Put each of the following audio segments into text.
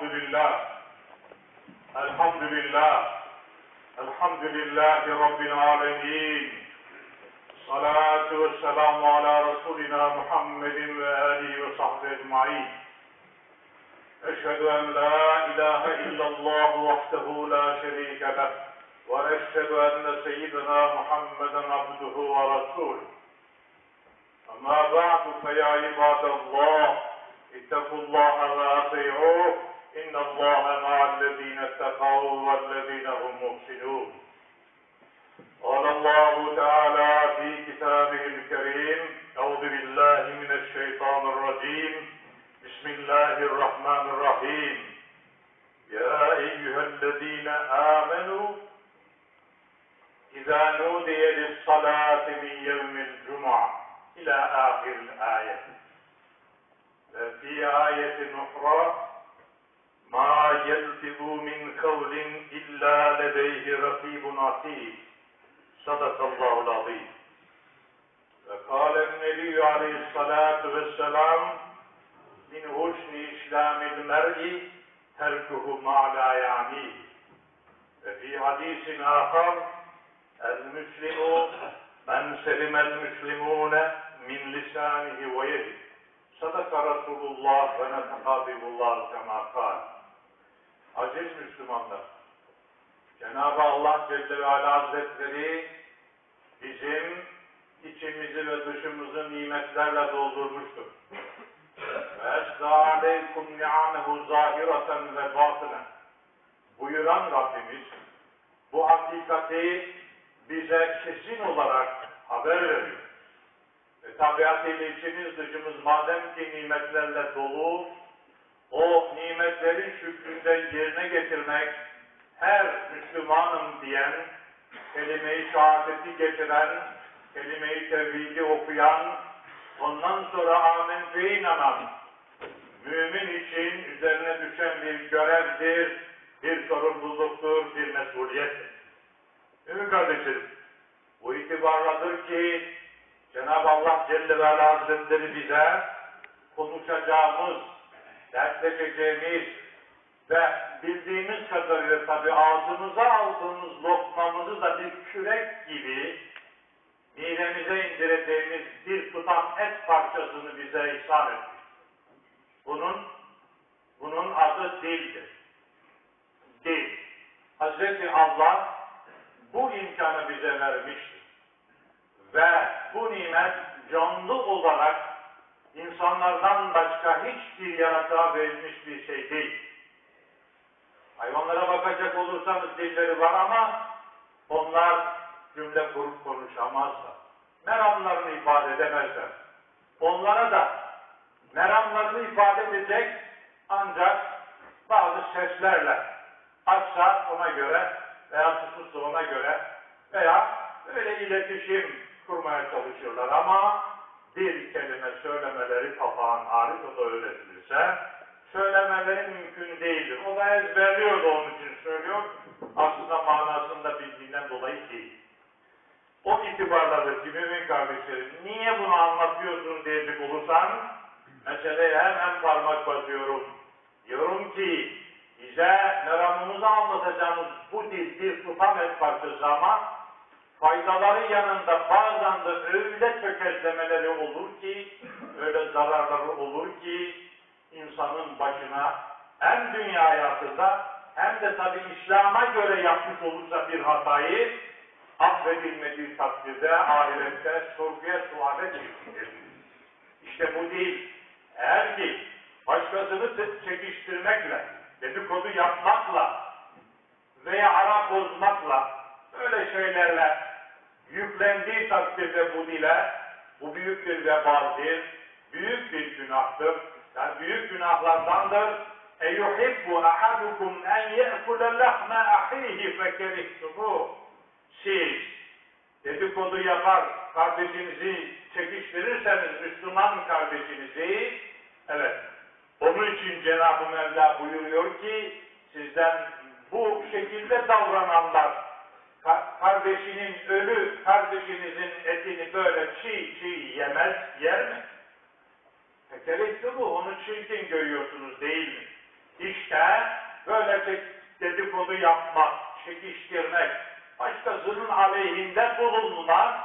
الحمد لله. الحمد لله. الحمد لله رب العالمين. الصلاة والسلام على رسولنا محمد وآله وصحبه أجمعين. أشهد أن لا إله إلا الله وحده لا شريك له وأشهد أن سيدنا محمدا عبده ورسوله. أما بعد فيا عباد الله اتقوا الله وأطيعوه. إن الله مع الذين اتقوا والذين هم محسنون قال الله تعالى في كتابه الكريم أعوذ بالله من الشيطان الرجيم. بسم الله الرحمن الرحيم. يا أيها الذين آمنوا إذا نودي للصلاة من يوم الجمعة إلى آخر الآية. وفي آية أخرى يلفظ من قول إلا لديه رقيب عتيد. صدق الله العظيم. وقال النبي عليه الصلاة والسلام من حسن إسلام المرء تركه ما لا يعنيه. وفي حديث آخر المسلم من سلم المسلمون من لسانه ويده. صدق رسول الله ve netakabibullah kema kal. Aziz Müslümanlar, Cenab-ı Allah Celle ve Ala Hazretleri bizim içimizi ve dışımızı nimetlerle doldurmuştur. Ve esra aleykum ni'amehu zahireten ve batınen. Buyuran Rabbimiz bu hakikati bize kesin olarak haber veriyor. Ve tabiatıyla içimiz dışımız madem ki nimetlerle dolu, o nimetlerin şükründe yerine getirmek, her Müslümanım diyen, kelime-i şehadeti getiren, kelime-i tevhidi okuyan, ondan sonra amenfe inanan, mümin için üzerine düşen bir görevdir, bir sorumluluktur, bir mesuliyettir. Mümin kardeşlerim, bu itibarladır ki Cenab-ı Allah Celle ve Ala Hazretleri bize konuşacağımız, dertleşeceğimiz ve bildiğimiz kadarıyla tabi ağzımıza aldığımız lokmamızı da bir kürek gibi midemize indireceğimiz bir tutam et parçasını bize ihsan etti. Bunun bunun adı dildir. Dil. Hazreti Allah bu imkanı bize vermiştir. Ve bu nimet canlı olarak insanlardan başka hiçbir yaratığa verilmiş bir şey değil. Hayvanlara bakacak olursanız dilleri var ama onlar cümle kurup konuşamazlar. Meramlarını ifade edemezler. Onlara da meramlarını ifade edecek ancak bazı seslerle açsa ona göre veya susussa ona göre veya böyle iletişim kurmaya çalışıyorlar ama bir kelime söylemeleri papağan hariç o da öğretilirse söylemeleri mümkün değildir. O da ezberliyor da onun için söylüyor. Aslında manasında bildiğinden dolayı değil. O itibarladır ki mümin kardeşlerim niye bunu anlatıyorsun diyecek olursan meseleye hemen parmak basıyorum. Diyorum ki bize meramımızı anlatacağımız bu dil bir tutam et parçası ama faydaları yanında bazen de öyle tökezlemeleri olur ki, öyle zararları olur ki, insanın başına hem dünya hayatında hem de tabi İslam'a göre yapmış olursa bir hatayı affedilmediği takdirde ahirette sorguya suale çekilir. İşte bu değil. Eğer ki başkasını çekiştirmekle, dedikodu yapmakla veya ara bozmakla böyle şeylerle yüklendiği takdirde bu dile bu büyük bir vebaldir, büyük bir günahtır. Yani büyük günahlardandır. Eyuhibbu ahadukum en ye'kule lahme ahihi fekerihtuhu. Siz dedikodu yapar, kardeşinizi çekiştirirseniz Müslüman kardeşinizi, evet, onun için Cenab-ı Mevla buyuruyor ki, sizden bu şekilde davrananlar, kardeşinin ölü kardeşinizin etini böyle çiğ çiğ yemez, yer mi? Tekerrüktü bu, onu çirkin görüyorsunuz değil mi? İşte böyle dedikodu yapmak, çekiştirmek, başkasının aleyhinde bulunmak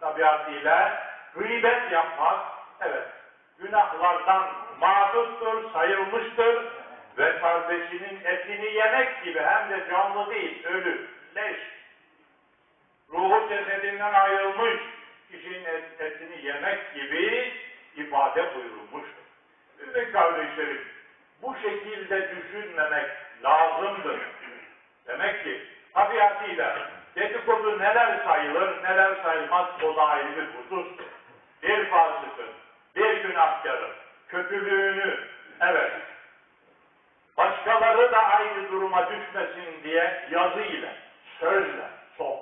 tabiatıyla gıybet yapmak, evet, günahlardan mağdurdur, sayılmıştır ve kardeşinin etini yemek gibi hem de canlı değil, ölü, leş, ruhu cesedinden ayrılmış kişinin et- etini yemek gibi ifade buyurulmuştur. Şimdi kardeşlerim, bu şekilde düşünmemek lazımdır. Demek ki tabiatıyla dedikodu neler sayılır, neler sayılmaz o da ayrı bir husustur. Bir fasıkın, bir günahkarın kötülüğünü, evet, başkaları da aynı duruma düşmesin diye yazıyla, sözle,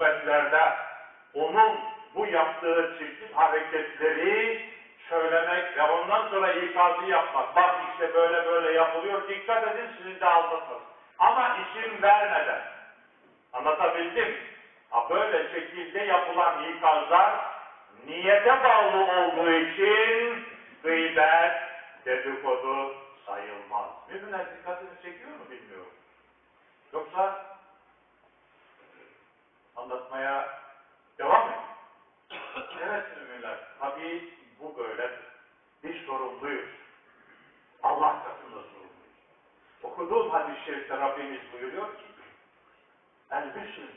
sohbetlerde onun bu yaptığı çirkin hareketleri söylemek ve ondan sonra ikazı yapmak. Bak işte böyle böyle yapılıyor, dikkat edin sizi de aldatmasın. Ama isim vermeden. Anlatabildim? Ha böyle şekilde yapılan ikazlar niyete bağlı olduğu için gıybet, dedikodu sayılmaz. Müminler dikkatini çekiyor mu bilmiyorum. Yoksa anlatmaya devam edin. Evet müminler, tabii bu böyledir. Biz sorumluyuz. Allah katında sorumluyuz. Okuduğum hadis-i şerifte Rabbimiz buyuruyor ki, El müslim,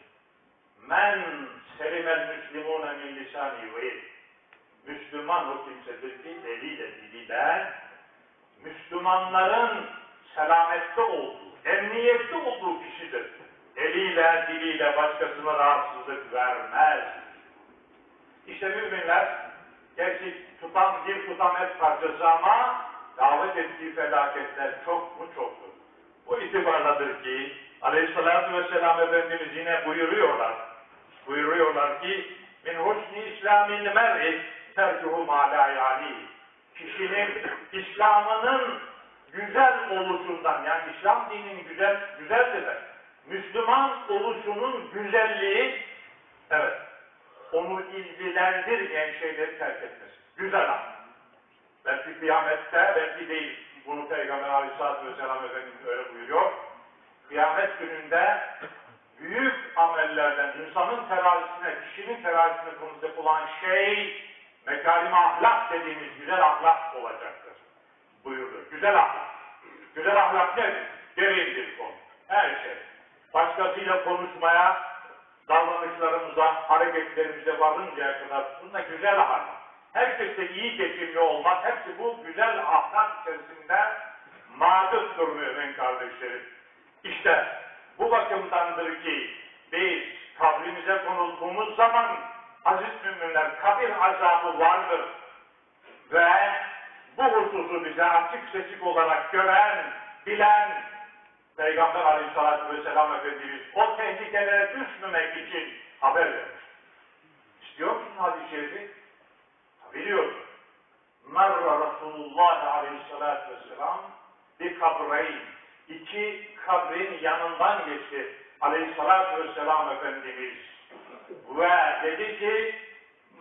men selimel müslimune min lisani ve. Müslüman o kimsedir ki eliyle diliyle Müslümanların selamette olduğu, emniyette olduğu kişidir. Eliyle, diliyle başkasına rahatsızlık vermez. İşte müminler gerçi tutan bir tutam et parçası ama davet ettiği felaketler çok mu çoktur. Bu itibarladır ki Aleyhisselatü Vesselam Efendimiz yine buyuruyorlar. Buyuruyorlar ki min husni islamil mer'i terkuhu ma yani. Kişinin İslam'ının güzel oluşundan yani İslam dininin güzel güzeldir de Müslüman oluşunun güzelliği evet onu ilgilendirmeyen şeyleri terk etmesi. Güzel am. Belki kıyamette, belki değil. Bunu Peygamber Aleyhisselatü Vesselam Efendimiz öyle buyuruyor. Kıyamet gününde büyük amellerden insanın terazisine, kişinin terazisine konulacak olan şey mekarim ahlak dediğimiz güzel ahlak olacaktır. Buyurdu. Güzel ahlak. Güzel ahlak nedir? Bir konu. Her şey. Başkasıyla konuşmaya, davranışlarımıza, hareketlerimize varıncaya kadar bununla güzel ahlak. Herkesle iyi geçimli olmak, hepsi bu güzel ahlak içerisinde mağdurdur mümin kardeşlerim. İşte bu bakımdandır ki biz kabrimize konulduğumuz zaman aziz müminler kabir azabı vardır. Ve bu hususu bize açık seçik olarak gören, bilen Peygamber Aleyhisselatü Vesselam Efendimiz o tehlikelere düşmemek için haber vermiş. İstiyor musun hadis-i şerifi? Biliyorsun. Merra Resulullah Aleyhisselatü Vesselam bir kabreyn. iki kabrin yanından geçti Aleyhisselatü Vesselam Efendimiz. Ve dedi ki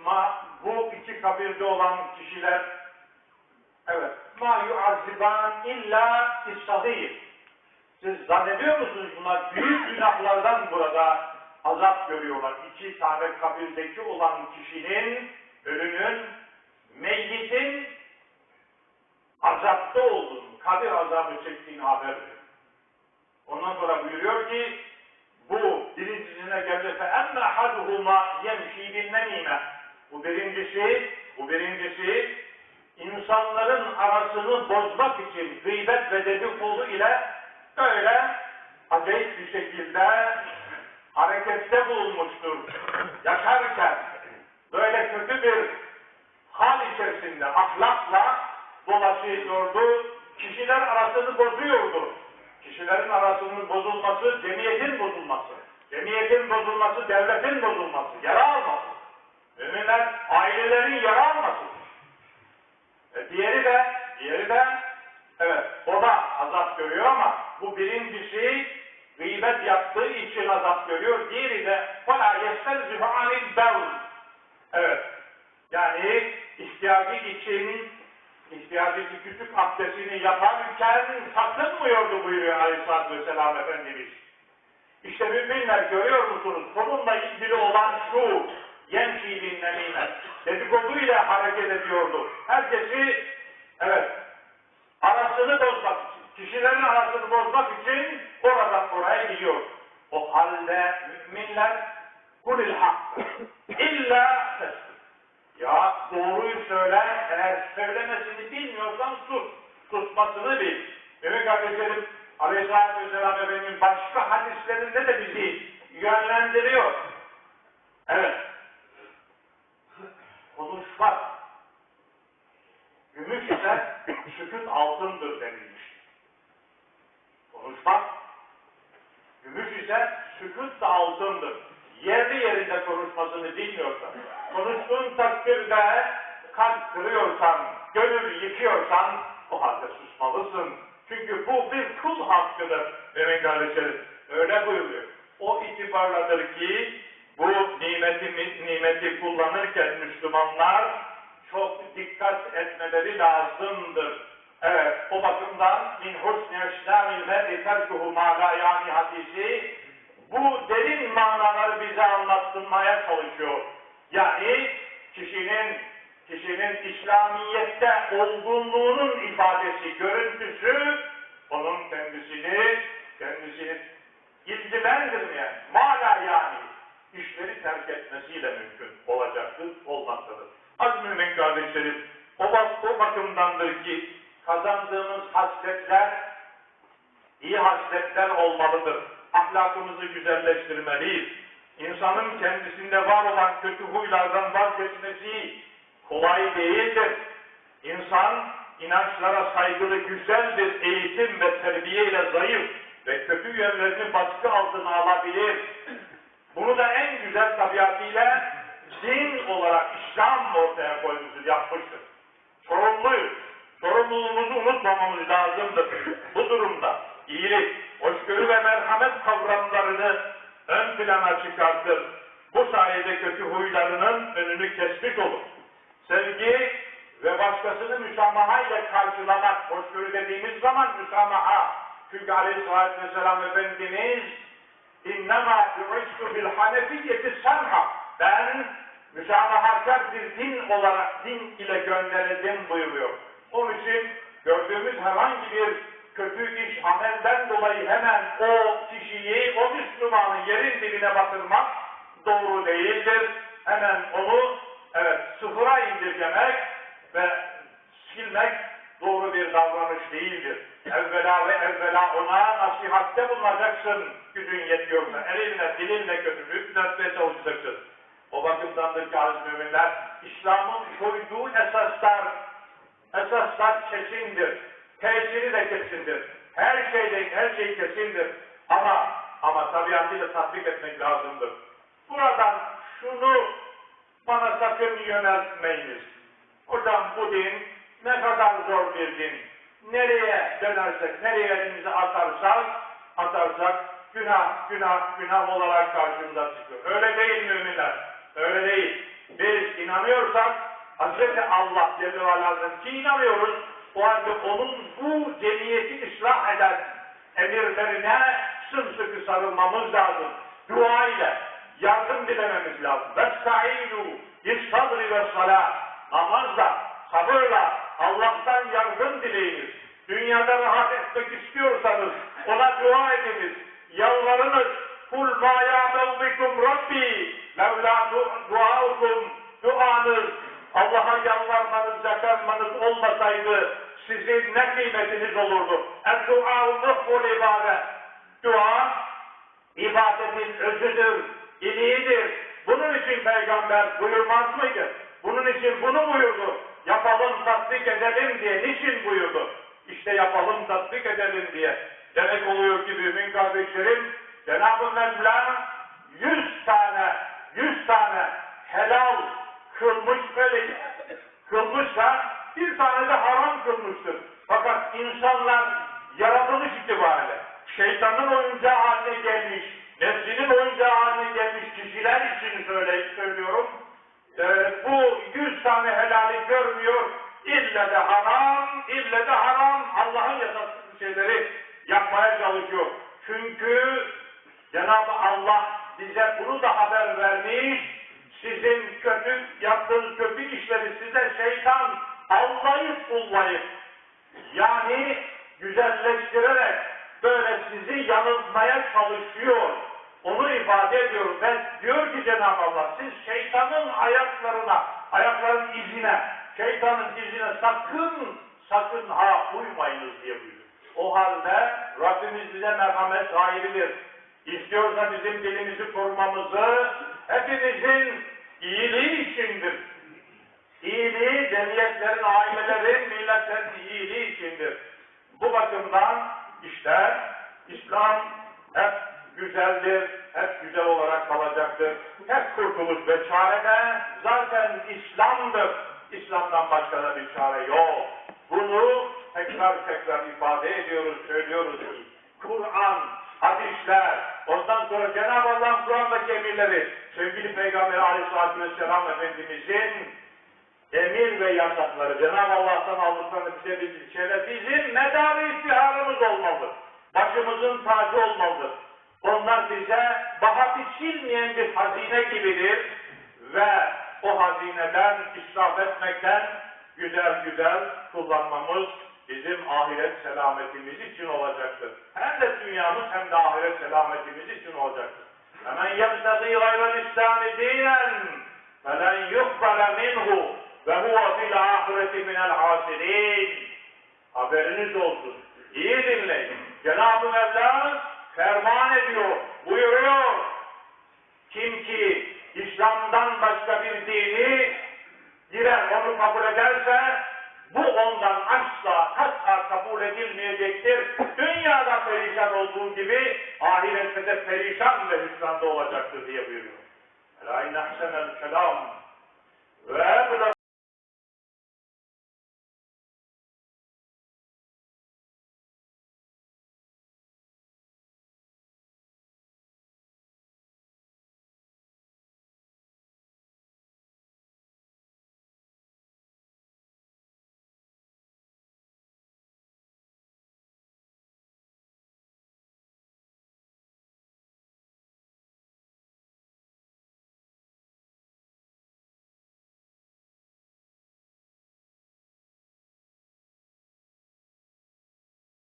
ma, bu iki kabirde olan kişiler evet ma yuazziban illa istahir. Siz zannediyor musunuz bunlar büyük günahlardan burada azap görüyorlar. İki tane kabirdeki olan kişinin, ölünün, meyyitin azapta olduğunu, kabir azabı çektiğini haber veriyor. Ondan sonra buyuruyor ki bu birincisine gelince emme haduhuma yemşi bin nemime. Bu birincisi, bu birincisi insanların arasını bozmak için gıybet ve dedikodu ile böyle acayip bir şekilde harekette bulunmuştur. Yaşarken böyle kötü bir hal içerisinde ahlakla dolaşıyordu. Kişiler arasını bozuyordu. Kişilerin arasının bozulması, cemiyetin bozulması. Cemiyetin bozulması, devletin bozulması, yara alması. Müminler ailelerin yara alması. E diğeri de, diğeri de evet o da azap görüyor ama bu birincisi gıybet yaptığı için azap görüyor. Diğeri de فَلَا يَسْتَلْزِفَ عَنِ الْبَوْلِ Evet. Yani ihtiyacı için ihtiyacındaki küçük abdestini yaparken sakınmıyordu buyuruyor Aleyhisselatü Vesselam Efendimiz. İşte müminler görüyor musunuz? Bununla ilgili olan şu yemşi bin nemime. Dedikodu ile hareket ediyordu. Herkesi evet arasını bozmak için, kişilerin arasını bozmak için oradan oraya gidiyor. O halde müminler kulil hak illa. Ya doğruyu söyle, eğer söylemesini bilmiyorsan sus. Susmasını bil. Mümin kardeşlerim, Aleyhisselatü Vesselam Efendimiz başka hadislerinde de bizi yönlendiriyor. Evet. Konuşmak. Gümüş ise sükut altındır denilmiş. Konuşmak. Gümüş ise sükut da altındır. Yerli yerinde konuşmasını bilmiyorsan, konuştuğun takdirde kalp kırıyorsan, gönül yıkıyorsan o halde susmalısın. Çünkü bu bir kul hakkıdır demin kardeşlerim. Öyle buyuruyor. O itibarladır ki bu nimeti, nimeti kullanırken Müslümanlar çok dikkat etmeleri lazımdır. Evet, o bakımdan min husni işlamil mer'i terkuhu ma la yani hadisi bu derin manaları bize anlatılmaya çalışıyor. Yani kişinin kişinin İslamiyet'te olgunluğunun ifadesi, görüntüsü onun kendisini kendisini ilgilendirmeyen, mala yani işleri terk etmesiyle mümkün olacaktır, olmaktadır. Az mümin kardeşlerim, o, o bakımdandır ki kazandığımız hasletler iyi hasletler olmalıdır. Ahlakımızı güzelleştirmeliyiz. İnsanın kendisinde var olan kötü huylardan vazgeçmesi kolay değildir. İnsan inançlara saygılı güzeldir. Eğitim ve terbiyeyle zayıf ve kötü yönlerini baskı altına alabilir. Bunu da en güzel tabiatıyla din olarak İslam ortaya koymuştur, yapmıştır. Sorumluyuz. Sorumluluğumuzu unutmamamız lazımdır. Bu durumda iyilik, hoşgörü ve merhamet kavramlarını ön plana çıkartır. Bu sayede kötü huylarının önünü kesmiş olur. Sevgi ve başkasını müsamaha ile karşılamak, hoşgörü dediğimiz zaman müsamaha. Çünkü aleyhissalatü vesselam Efendimiz yu'iştu bil hanefiyyeti sanha. Ben müsamahakar bir din olarak din ile gönderildim buyuruyor. Onun için gördüğümüz herhangi bir kötü iş, amelden dolayı hemen o kişiyi, o Müslümanı yerin dibine batırmak doğru değildir. Hemen onu evet sıfıra indirgemek ve silmek doğru bir davranış değildir. Evvela ve evvela ona nasihatte bulunacaksın gücün yetiyorsa. Elinle, dilinle kötülüğü düzeltmeye çalışacaksın. O bakımdandır ki aziz müminler, İslam'ın koyduğu esaslar, esaslar kesindir. Tesiri de kesindir. Her şeyde, her şey kesindir. Ama, ama tabiatıyla tatbik etmek lazımdır. Buradan şunu bana sakın yöneltmeyiniz. Hocam bu din ne kadar zor bir din. Nereye dönersek, nereye elimizi atarsak, atarsak günah, günah, günah olarak karşımıza çıkıyor. Öyle değil müminler. Öyle değil. Biz inanıyorsak Hz. Allah Celle ve Ala'nın ki inanıyoruz. O halde onun bu cemiyeti ıslah eden emirlerine sımsıkı sarılmamız lazım. Dua ile yardım dilememiz lazım. Vesta'inu bis sabri ve salat. Namazla, sabırla Allah'tan yardım dileyiniz. Dünyada rahat etmek istiyorsanız ona dua ediniz. Yalvarınız. Kul ma ya'mel bikum rabbi. Mevla duaukum. Duanız Allah'a yalvarmanız, yakarmanız olmasaydı sizin ne kıymetiniz olurdu? El-du'a muhbul ibadet. Dua ibadetin özüdür, iliğidir. Bunun için peygamber buyurmaz mıydı? Bunun için bunu buyurdu. Yapalım, tatbik edelim diye. Niçin buyurdu? İşte yapalım, tatbik edelim diye. Demek oluyor ki mümin kardeşlerim, Cenab-ı Mevla yüz tane, yüz tane helal kılmış böyle kılmışsa bir tane de haram kılmıştır. Fakat insanlar yaratılış itibariyle şeytanın oyuncağı haline gelmiş, nefsinin oyuncağı haline gelmiş kişiler için söyle, söylüyorum. Ee, bu yüz tane helali görmüyor, ille de haram, ille de haram Allah'ın yasakladığı şeyleri yapmaya çalışıyor. Çünkü Cenab-ı Allah bize bunu da haber vermiş. Sizin kötü yaptığınız kötü işleri size şeytan allayıp pullayıp yani güzelleştirerek böyle sizi yanıltmaya çalışıyor. Onu ifade ediyor ve diyor ki Cenab-ı Allah siz şeytanın ayaklarına, ayakların izine, şeytanın izine sakın sakın ha uymayınız diye buyuruyor. O halde Rabbimiz bize merhamet sahibidir. İstiyorsa bizim dilimizi korumamızı hepimizin iyiliği içindir. İyiliği cemiyetlerin, ailelerin, milletlerin iyiliği içindir. Bu bakımdan işte İslam hep güzeldir, hep güzel olarak kalacaktır. Hep kurtuluş ve çare de zaten İslam'dır. İslam'dan başka da bir çare yok. Bunu tekrar tekrar ifade ediyoruz, söylüyoruz ki Kur'an, hadisler, ondan sonra Cenab-ı Allah'ın Kur'an'daki emirleri, sevgili Peygamber Aleyhisselatü Vesselam Efendimizin emir ve yasakları, Cenab-ı Allah'tan aldıklarını bize bildiği şeyler bizim medar istiharımız olmalı. Başımızın tacı olmalıdır. Onlar bize baha biçilmeyen bir hazine gibidir ve o hazineden israf etmekten güzel güzel kullanmamız bizim ahiret selametimiz için olacaktır. Hem de dünyamız hem de ahiret selametimiz için olacaktır. Hemen yebtegi gayrel İslami dinen felen yukbele minhu ve huve fil ahireti minel hasirin. Haberiniz olsun. İyi dinleyin. Cenab-ı Mevla ferman ediyor, buyuruyor. Kim ki İslam'dan başka bir dini girer, onu kabul ederse bu ondan asla asla kabul edilmeyecektir. Dünyada perişan olduğu gibi ahirette de perişan ve hüsranda olacaktır diye buyuruyor. Ela inne ahsenel kelam ve